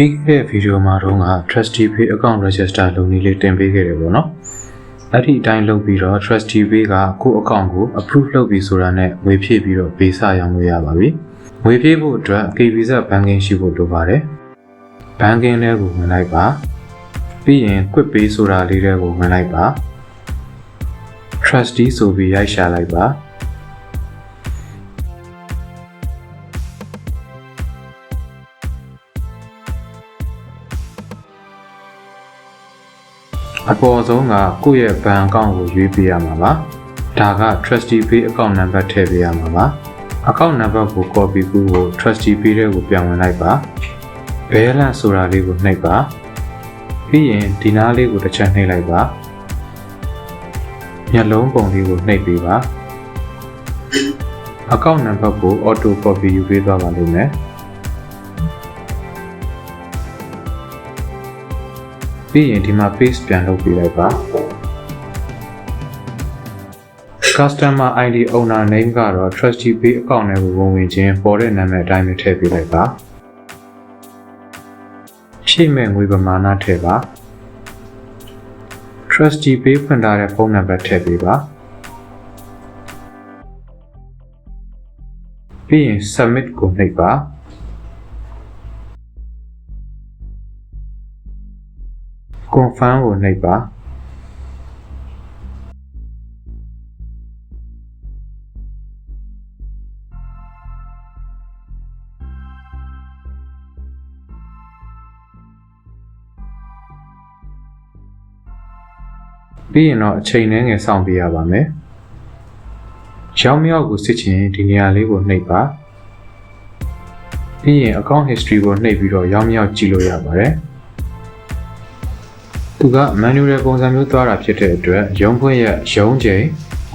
ပြီးခဲ့တဲ့ဗီဒီယိုမှာတော့က Trusty Pay account register လုပ်နည်းလေးတင်ပေးခဲ့တယ်ပေါ့နော်အဲ့ဒီအတိုင်းလုပ်ပြီးတော့ Trusty Pay ကကိုယ့် account ကို approve လုပ်ပြီးဆိုတာနဲ့ငွေဖြည့်ပြီးတော့ဘေးစရောင်းလို့ရပါပြီငွေဖြည့်ဖို့အတွက် KVZ banking ရှိဖို့လိုပါတယ် banking ထဲကိုဝင်လိုက်ပါပြီးရင် quick pay ဆိုတာလေးထဲကိုဝင်လိုက်ပါ trusty ဆိုပြီးရိုက်ရှာလိုက်ပါ အပေါ်ဆုံးကကိုယ့်ရဲ့ဘဏ်အကောင့်ကိုရွေးပေးရမှာပါဒါက trusty pay account number ထည့်ပေးရမှာပါ account number ကို copy ကူးကို trusty pay ထဲကိုပြန်ဝင်လိုက်ပါ balance ဆိုတာလေးကိုနှိပ်ပါပြီးရင်ဒီနားလေးကိုတစ်ချက်နှိပ်လိုက်ပါမျက်လုံးပုံလေးကိုနှိပ်ပေးပါ account number ကို auto copy ယူပေးသွားပါလိမ့်မယ် ပြီးရင်ဒီမှာ paste ပြန်လုပ်ပေးလိုက်ပါ customer ID owner name ကတော့ trusty pay account နဲ့ကိုဝင်ဝင်ချင်းပေါ်တဲ့နာမည်အတိုင်းပဲထည့်ပေးလိုက်ပါရှေ့မဲ့ငွေပမာဏထည့်ပါ trusty pay ဖွင့်ထားတဲ့ဖုန်းနံပါတ်ထည့်ပေးပါပြီးရင် submit ကိုနှိပ်ပါ confirm ကိုနှိပ်ပါပြီးရင်တော့အချိန်နဲ့ငယ်စောင့်ပေးရပါမယ်။ရောက်မြောက်ကိုစစ်ချင်ဒီနေရာလေးကိုနှိပ်ပါ။ပြီးရင် account history ကိုနှိပ်ပြီးတော့ရောက်မြောက်ကြည့်လို့ရပါတယ်။ သူက manual ပုံစံမျိုးသွားတာဖြစ်တဲ့အတွက်ရုံးခွင့်ရရုံးချိန်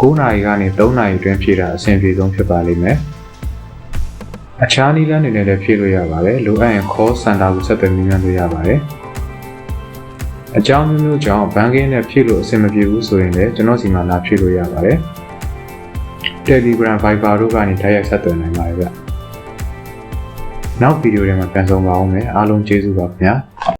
9နာရီကနေ3နာရီအတွင်းဖြည့်တာအဆင်ပြေဆုံးဖြစ်ပါလိမ့်မယ်။အခြားနည်းလမ်းတွေနဲ့လည်းဖြည့်လို့ရပါတယ်။လိုအပ်ရင် call center ကိုဆက်သွယ်မြင်းလို့ရပါတယ်။အကြောင်းမျိုးမျိုးကြောင့်ဘဏ်ကင်းနဲ့ဖြည့်လို့အဆင်မပြေဘူးဆိုရင်လည်းကျွန်တော်စီမှာလာဖြည့်လို့ရပါတယ်။ Telegram Viber တို့ကနေတိုက်ရိုက်ဆက်သွယ်နိုင်ပါတယ်ဗျ။နောက်ဗီဒီယိုတွေမှာပြန်ဆောင်ပါအောင်မယ်အားလုံးကျေးဇူးပါခင်ဗျာ။